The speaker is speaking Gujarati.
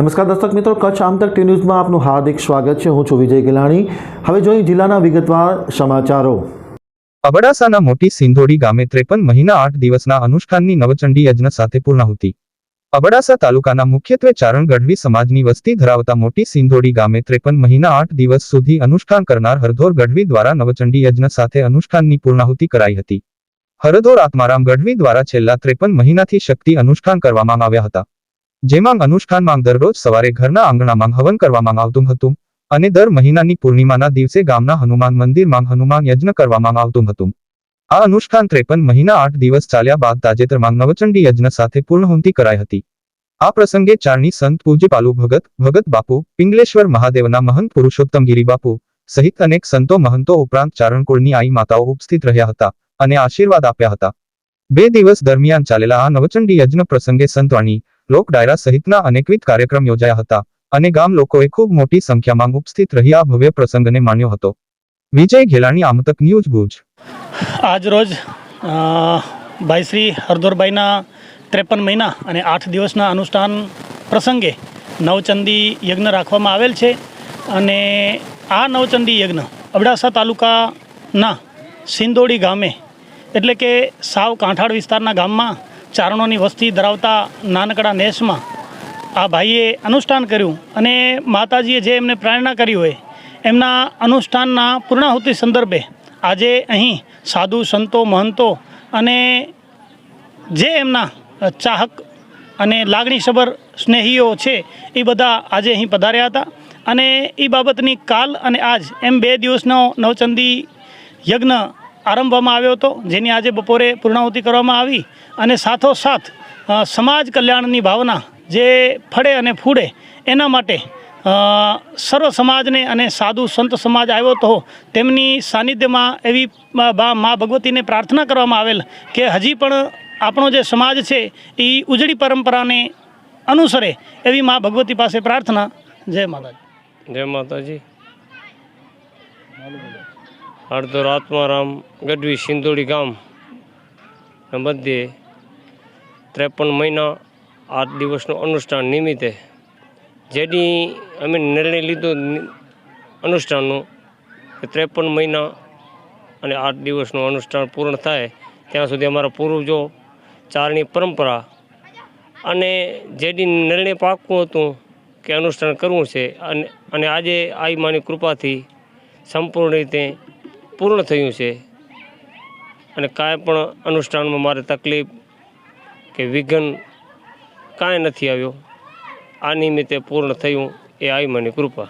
નમસ્કાર દર્શક મિત્રો, કચ્છ આમતક ટી ન્યૂઝમાં આપનું હાર્દિક સ્વાગત છે. હું છું વિજય ગિલાણી. હવે જોઈએ જિલ્લાના વિગતવાર સમાચારો. અબડાસાના મોટી સિંધોડી ગામે ત્રેપન મહિના આઠ દિવસના અનુષ્ઠાનની નવચંડી યજ્ઞ સાથે પૂર્ણાહુતિ. અબડાસા તાલુકાના મુખ્યત્વે ચારણ ગઢવી સમાજની વસ્તી ધરાવતા મોટી સિંધોડી ગામે ત્રેપન મહિના આઠ દિવસ સુધી અનુષ્ઠાન કરનાર હરધોર ગઢવી દ્વારા નવચંડી યજ્ઞ સાથે અનુષ્ઠાનની પૂર્ણાહુતિ કરાઈ હતી. હરધોર આત્મારામ ગઢવી દ્વારા છેલ્લા ત્રેપન મહિનાથી શક્તિ અનુષ્ઠાન કરવામાં આવ્યા હતા. જેમાં અનુષ્ઠાનમાં દરરોજ સવારે ઘરના આંગણામાં હવન કરવામાં આવતું હતું અને દર મહિનાની પૂર્ણિમાના દિવસે ગામના હનુમાન મંદિરમાં હનુમાન યજ્ઞ કરવામાં આવતું હતું. આ અનુષ્ઠાન ત્રેપન મહિના આઠ દિવસ ચાલ્યા બાદ તાજેતરમાં નવચંડી યજ્ઞ સાથે પૂર્ણહુંતિ કરાઈ હતી. આ પ્રસંગે ચારણી સંત પૂજ્યપાલુ ભગત ભગત બાપુ, પિંગલેશ્વર મહાદેવના મહંત પુરુષોત્તમગીરી બાપુ સહિત અનેક સંતો મહંતો ઉપરાંત ચારણકુળની આઈ માતાઓ ઉપસ્થિત રહ્યા હતા અને આશીર્વાદ આપ્યા હતા. બે દિવસ દરમિયાન ચાલેલા આ નવચંડી યજ્ઞ પ્રસંગે સંતવાણી લોક ડાયરા સહિતના અનેકવિધ કાર્યક્રમ યોજાયા હતા અને ગામ લોકોએ ખૂબ મોટી સંખ્યામાં ઉપસ્થિત રહી આ ભવ્ય પ્રસંગને માણ્યો હતો. વિજય ઘેલાણી આમતક ન્યૂઝ ભુજ. આજ રોજ અ, ભાઈ શ્રી હરદોરભાઈના ત્રેપન મહિના અને આઠ દિવસના અનુષ્ઠાન પ્રસંગે નવચંદી યજ્ઞ રાખવામાં આવેલ છે અને આ નવચંદી યજ્ઞ અબડાસા તાલુકાના સિંદોડી ગામે એટલે કે સાવ કાંઠાળ વિસ્તારના ગામમાં ચારણોની વસ્તી ધરાવતા નાનકડા નેસમાં આ ભાઈએ અનુષ્ઠાન કર્યું અને માતાજીએ જે એમને પ્રેરણા કરી હોય, એમના અનુષ્ઠાનના પૂર્ણાહુતિ સંદર્ભે આજે અહીં સાધુ, સંતો, મહંતો અને જે એમના ચાહક અને લાગણીસભર સ્નેહીઓ છે, એ બધા આજે અહીં પધાર્યા હતા. અને એ બાબતની કાલ અને આજ એમ બે દિવસનો નવચંદી યજ્ઞ આરંભવામાં આવ્યો હતો, જેની આજે બપોરે પૂર્ણાહુતિ કરવામાં આવી અને સાથોસાથ સમાજ કલ્યાણની ભાવના જે ફળે અને ફૂડે એના માટે સર્વ સમાજને અને સાધુ સંત સમાજ આવ્યો તો તેમની સાનિધ્યમાં એવી મા ભગવતીને પ્રાર્થના કરવામાં આવેલ કે હજી પણ આપણો જે સમાજ છે, એ ઉજળી પરંપરાને અનુસરે એવી મા ભગવતી પાસે પ્રાર્થના. જય માતાજી. જય માતાજી. હળદર આત્મારામ ગઢવી સિંદોડી ગામ મધ્યે ત્રેપન મહિના આઠ દિવસનું અનુષ્ઠાન નિમિત્તે. જેની અમે નિર્ણય લીધો અનુષ્ઠાનનું કે ત્રેપન મહિના અને આઠ દિવસનું અનુષ્ઠાન પૂર્ણ થાય ત્યાં સુધી અમારા પૂર્વજો ચારની પરંપરા અને જેની નિર્ણય પાકું હતું કે અનુષ્ઠાન કરવું છે અને અને આજે આઈ માની કૃપાથી સંપૂર્ણ રીતે પૂર્ણ થયું છે. અને કાંઈ પણ અનુષ્ઠાનમાં મારે તકલીફ કે વિઘન કાંઈ નથી આવ્યો. આ નિમિત્તે પૂર્ણ થયું એ આવી મને કૃપા.